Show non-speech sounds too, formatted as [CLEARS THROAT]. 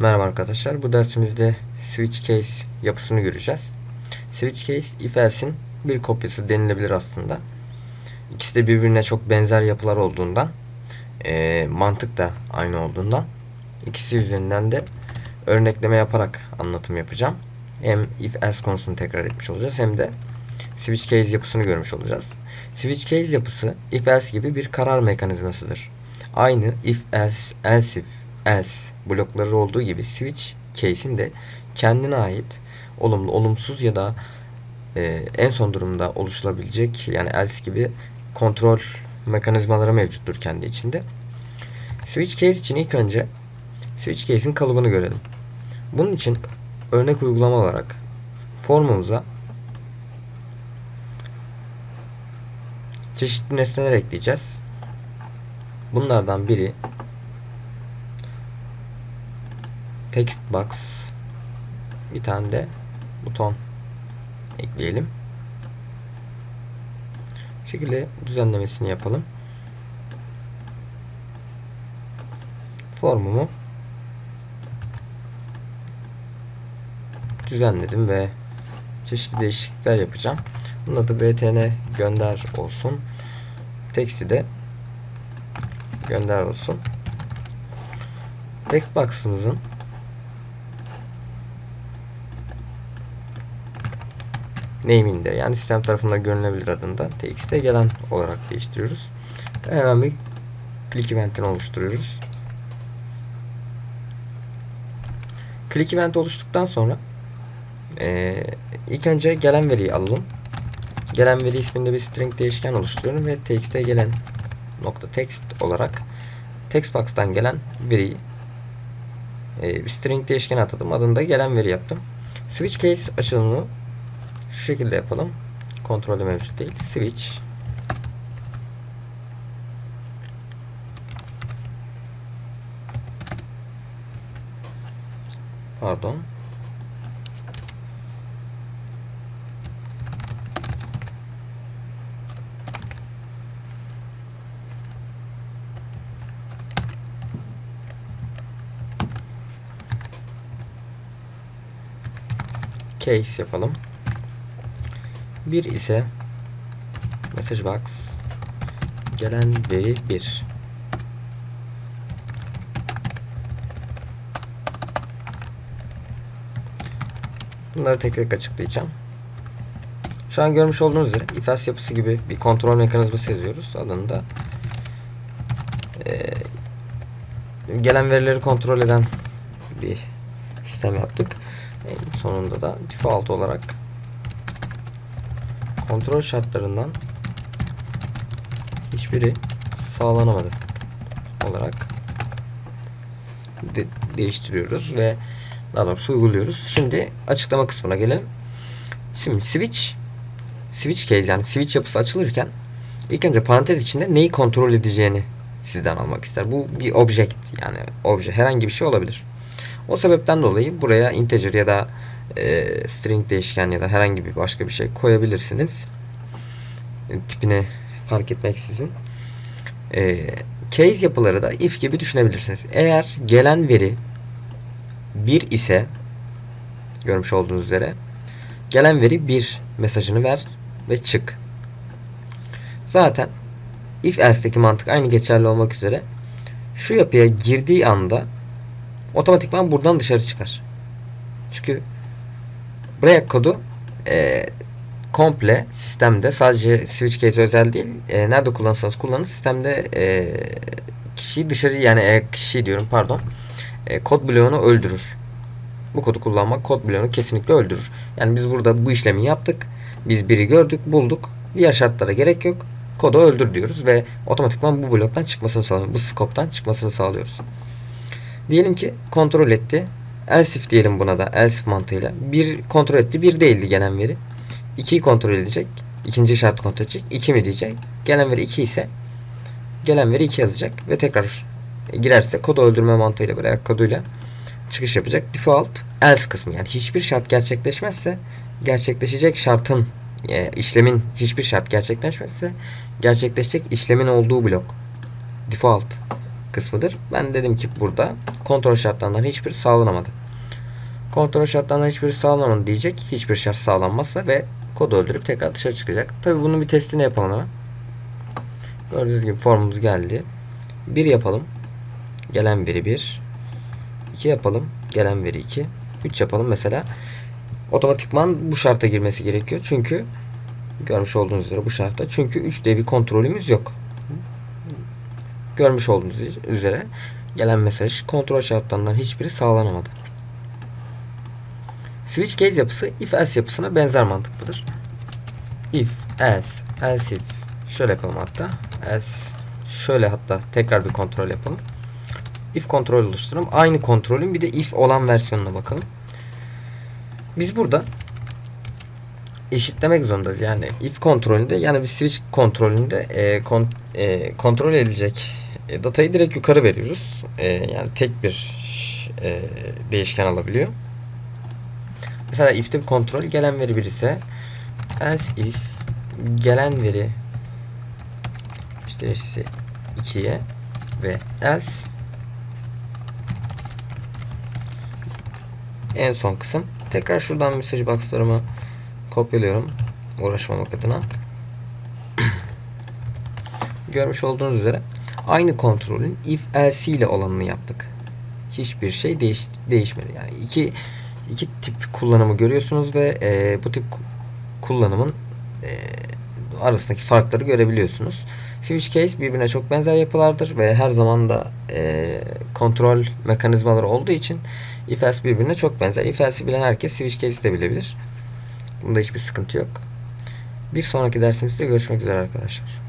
Merhaba arkadaşlar. Bu dersimizde switch case yapısını göreceğiz. Switch case if else'in bir kopyası denilebilir aslında. İkisi de birbirine çok benzer yapılar olduğundan, eee, mantık da aynı olduğundan ikisi üzerinden de örnekleme yaparak anlatım yapacağım. Hem if else konusunu tekrar etmiş olacağız hem de switch case yapısını görmüş olacağız. Switch case yapısı if else gibi bir karar mekanizmasıdır. Aynı if else, else if, else blokları olduğu gibi switch case'in de kendine ait olumlu, olumsuz ya da e, en son durumda oluşulabilecek yani else gibi kontrol mekanizmaları mevcuttur kendi içinde. Switch case için ilk önce switch case'in kalıbını görelim. Bunun için örnek uygulama olarak formumuza çeşitli nesneler ekleyeceğiz. Bunlardan biri text box bir tane de buton ekleyelim. Bu şekilde düzenlemesini yapalım. Formumu düzenledim ve çeşitli değişiklikler yapacağım. Bunun adı btn gönder olsun. Text'i de gönder olsun. Text box'ımızın name'inde yani sistem tarafından görünebilir adında txt'e gelen olarak değiştiriyoruz. Hemen bir click event'ini oluşturuyoruz. Click event oluştuktan sonra ee, ilk önce gelen veriyi alalım. Gelen veri isminde bir string değişken oluşturuyorum ve txt'e gelen nokta text olarak textbox'tan gelen veriyi e, bir string değişkeni atadım. Adında gelen veri yaptım. Switch case açılımını şu şekilde yapalım. Kontrolü mevcut değil. Switch Pardon. case yapalım. Bir ise message box gelen veri 1. Bunları tek tek açıklayacağım. Şu an görmüş olduğunuz üzere if else yapısı gibi bir kontrol mekanizması yazıyoruz. Adında e, gelen verileri kontrol eden bir sistem yaptık. En sonunda da default olarak kontrol şartlarından hiçbiri sağlanamadı olarak de değiştiriyoruz ve daha doğrusu uyguluyoruz. Şimdi açıklama kısmına gelelim. Şimdi switch switch case yani switch yapısı açılırken ilk önce parantez içinde neyi kontrol edeceğini sizden almak ister. Bu bir object yani obje herhangi bir şey olabilir. O sebepten dolayı buraya integer ya da e, string değişken ya da herhangi bir başka bir şey koyabilirsiniz. E, tipini fark etmeksizin. E, case yapıları da if gibi düşünebilirsiniz. Eğer gelen veri 1 ise görmüş olduğunuz üzere gelen veri 1 mesajını ver ve çık. Zaten if else'deki mantık aynı geçerli olmak üzere şu yapıya girdiği anda otomatikman buradan dışarı çıkar. Çünkü break kodu e, komple sistemde sadece switch case özel değil e, nerede kullanırsanız kullanın sistemde e, kişiyi dışarı yani e, kişi diyorum pardon e, kod bloğunu öldürür. Bu kodu kullanmak kod bloğunu kesinlikle öldürür. Yani biz burada bu işlemi yaptık. Biz biri gördük, bulduk. Diğer şartlara gerek yok. Kodu öldür diyoruz ve otomatikman bu bloktan çıkmasını sağlıyoruz. Bu scope'tan çıkmasını sağlıyoruz. Diyelim ki kontrol etti. Else diyelim buna da else mantığıyla. Bir kontrol etti. Bir değildi gelen veri. 2'yi kontrol edecek. İkinci şart kontrol edecek. 2 mi diyecek. Gelen veri 2 ise gelen veri 2 yazacak ve tekrar girerse kodu öldürme mantığıyla böyle koduyla çıkış yapacak. Default else kısmı yani hiçbir şart gerçekleşmezse gerçekleşecek şartın e, işlemin hiçbir şart gerçekleşmezse gerçekleşecek işlemin olduğu blok default kısmıdır. Ben dedim ki burada kontrol şartlarından hiçbiri sağlanamadı. Kontrol şartlarından hiçbiri sağlanamadı diyecek. Hiçbir şart sağlanmazsa ve kodu öldürüp tekrar dışarı çıkacak. Tabi bunun bir testini yapalım hemen. Gördüğünüz gibi formumuz geldi. 1 yapalım. Gelen veri 1. 2 yapalım. Gelen veri 2. 3 yapalım mesela. Otomatikman bu şarta girmesi gerekiyor. Çünkü görmüş olduğunuz üzere bu şartta. Çünkü 3 diye bir kontrolümüz yok. Görmüş olduğunuz üzere gelen mesaj kontrol şartlarından hiçbiri sağlanamadı. Switch case yapısı if else yapısına benzer mantıklıdır. If, else, else if. Şöyle yapalım hatta. Else. Şöyle hatta tekrar bir kontrol yapalım. If kontrol oluşturalım. Aynı kontrolün bir de if olan versiyonuna bakalım. Biz burada eşitlemek zorundayız. Yani if kontrolünde yani bir switch kontrolünde e, kon, e, kontrol edilecek e, datayı direkt yukarı veriyoruz. E, yani tek bir e, değişken alabiliyor. Mesela if'te bir kontrol gelen veri 1 ise else if gelen veri işte işte 2'ye ve else en son kısım. Tekrar şuradan mesaj box'larımı kopyalıyorum uğraşmamak adına. [CLEARS THROAT] Görmüş olduğunuz üzere aynı kontrolün if else ile olanını yaptık. Hiçbir şey değiş, değişmedi. Yani iki iki tip kullanımı görüyorsunuz ve e, bu tip ku- kullanımın e, arasındaki farkları görebiliyorsunuz. Switch case birbirine çok benzer yapılardır ve her zaman da e, kontrol mekanizmaları olduğu için if else birbirine çok benzer. If else'i bilen herkes switch case'i de bilebilir. Bunda hiçbir sıkıntı yok. Bir sonraki dersimizde görüşmek üzere arkadaşlar.